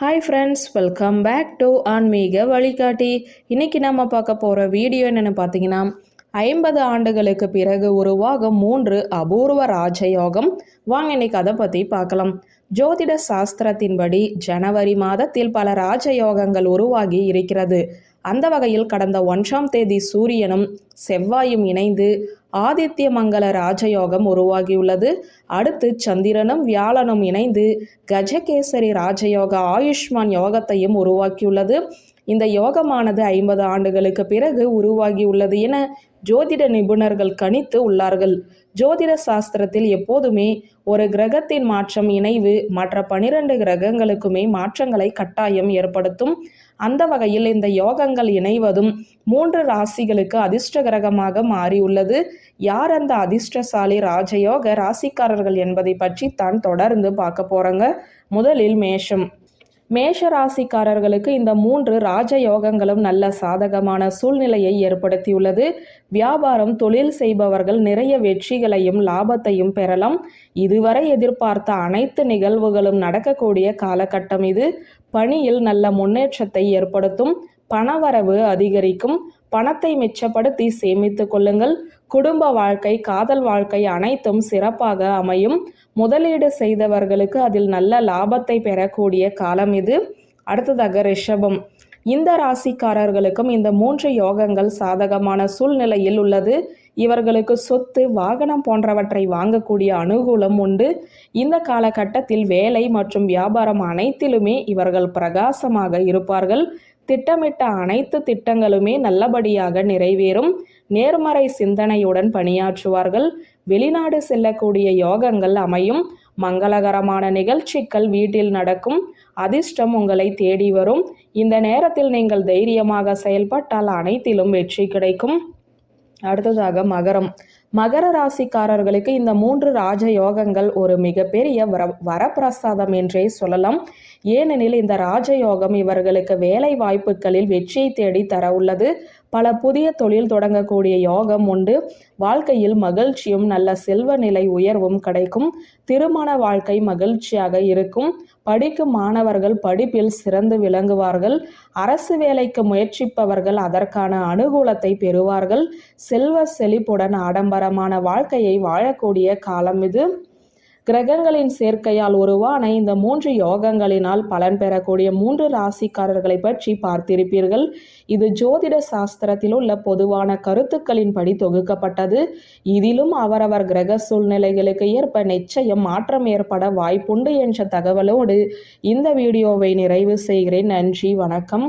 Hi friends welcome back to ஆன்மீக வழிகாட்டி இன்னைக்கு நம்ம பார்க்க போகிற வீடியோ என்னென்னு பார்த்தீங்கன்னா ஐம்பது ஆண்டுகளுக்கு பிறகு உருவாகும் மூன்று அபூர்வ ராஜயோகம். வாங்க இன்னைக்கு அதை பற்றி பார்க்கலாம். ஜோதிட சாஸ்திரத்தின்படி ஜனவரி மாதத்தில் பல ராஜயோகங்கள் உருவாகி இருக்கிறது. அந்த வகையில் கடந்த ஒன்றாம் தேதி சூரியனும் செவ்வாயும் இணைந்து ஆதித்ய மங்கள ராஜயோகம் உருவாகியுள்ளது. அடுத்து சந்திரனும் வியாழனும் இணைந்து கஜகேசரி ராஜயோக ஆயுஷ்மான் யோகத்தையும் உருவாக்கியுள்ளது. இந்த யோகமானது ஐம்பது ஆண்டுகளுக்கு பிறகு உருவாகியுள்ளது என ஜோதிட நிபுணர்கள் கணித்து உள்ளார்கள். ஜோதிட சாஸ்திரத்தில் எப்போதுமே ஒரு கிரகத்தின் மாற்றம் இணைவு மற்ற பனிரெண்டு கிரகங்களுக்குமே மாற்றங்களை கட்டாயம் ஏற்படுத்தும். அந்த வகையில் இந்த யோகங்கள் இணைவதும் மூன்று ராசிகளுக்கு அதிர்ஷ்ட கிரகமாக மாறியுள்ளது. யார் அந்த அதிர்ஷ்டசாலி ராஜயோக ராசிக்காரர்கள் என்பதை பற்றி தான் தொடர்ந்து பார்க்க போறோங்க. முதலில் மேஷம். மேஷ ராசிக்காரர்களுக்கு இந்த மூன்று ராஜயோகங்களும் நல்ல சாதகமான சூழ்நிலையை ஏற்படுத்தியுள்ளது. வியாபாரம் தொழில் செய்பவர்கள் நிறைய வெற்றிகளையும் லாபத்தையும் பெறலாம். இதுவரை எதிர்பார்த்த அனைத்து நிகழ்வுகளும் நடக்கக்கூடிய காலகட்டம் இது. பணியில் நல்ல முன்னேற்றத்தை ஏற்படுத்தும். பணவரவு அதிகரிக்கும். பணத்தை மிச்சப்படுத்தி சேமித்து கொள்ளுங்கள். குடும்ப வாழ்க்கை காதல் வாழ்க்கை அனைத்தும் சிறப்பாக அமையும். முதலீடு செய்தவர்களுக்கு அதில் நல்ல லாபத்தை பெறக்கூடிய காலம் இது. அடுத்ததாக ரிஷபம். இந்த ராசிக்காரர்களுக்கும் இந்த மூன்று யோகங்கள் சாதகமான சூழ்நிலையில் உள்ளது. இவர்களுக்கு சொத்து வாகனம் போன்றவற்றை வாங்கக்கூடிய அனுகூலம் உண்டு. இந்த காலகட்டத்தில் வேலை மற்றும் வியாபாரம் அனைத்திலுமே இவர்கள் பிரகாசமாக இருப்பார்கள். திட்டமிட்ட அனைத்து திட்டங்களுமே நல்லபடியாக நிறைவேறும். நேர்மறை சிந்தனையுடன் பணியாற்றுவார்கள். வெளிநாடு செல்லக்கூடிய யோகங்கள் அமையும். மங்களகரமான நிகழ்ச்சிகள் வீட்டில் நடக்கும். அதிர்ஷ்டம் உங்களை தேடி வரும். இந்த நேரத்தில் நீங்கள் தைரியமாக செயல்பட்டால் அனைத்திலும் வெற்றி கிடைக்கும். அடுத்ததாக மகரம். மகர ராசிக்காரர்களுக்கு இந்த மூன்று ராஜ யோகங்கள் ஒரு மிகப்பெரிய வர வரப்பிரசாதம் என்றே சொல்லலாம். ஏனெனில் இந்த ராஜயோகம் இவர்களுக்கு வேலை வாய்ப்புகளில் வெற்றியை தேடி தர உள்ளது. பல புதிய தொழில் தொடங்கக்கூடிய யோகம் உண்டு. வாழ்க்கையில் மகிழ்ச்சியும் நல்ல செல்வ நிலை உயர்வும் கிடைக்கும். திருமண வாழ்க்கை மகிழ்ச்சியாக இருக்கும். படிக்கும் மாணவர்கள் படிப்பில் சிறந்து விளங்குவார்கள். அரசு வேலைக்கு முயற்சிப்பவர்கள் அதற்கான அனுகூலத்தை பெறுவார்கள். செல்வ செழிப்புடன் ஆடம்பர ஆடம்பரமான வாழ்க்கையை வாழக்கூடிய காலம் இது. கிரகங்களின் சேர்க்கையால் உருவான இந்த மூன்று யோகங்களினால் பலன் பெறக்கூடிய மூன்று ராசிக்காரர்களை பற்றி பார்த்திருப்பீர்கள். இது ஜோதிட சாஸ்திரத்தில் உள்ள பொதுவான கருத்துக்களின்படி தொகுக்கப்பட்டது. இதிலும் அவரவர் கிரக சூழ்நிலைகளுக்கு ஏற்ப நிச்சயம் மாற்றம் ஏற்பட வாய்ப்புண்டு என்ற தகவலோடு இந்த வீடியோவை நிறைவு செய்கிறேன். நன்றி வணக்கம்.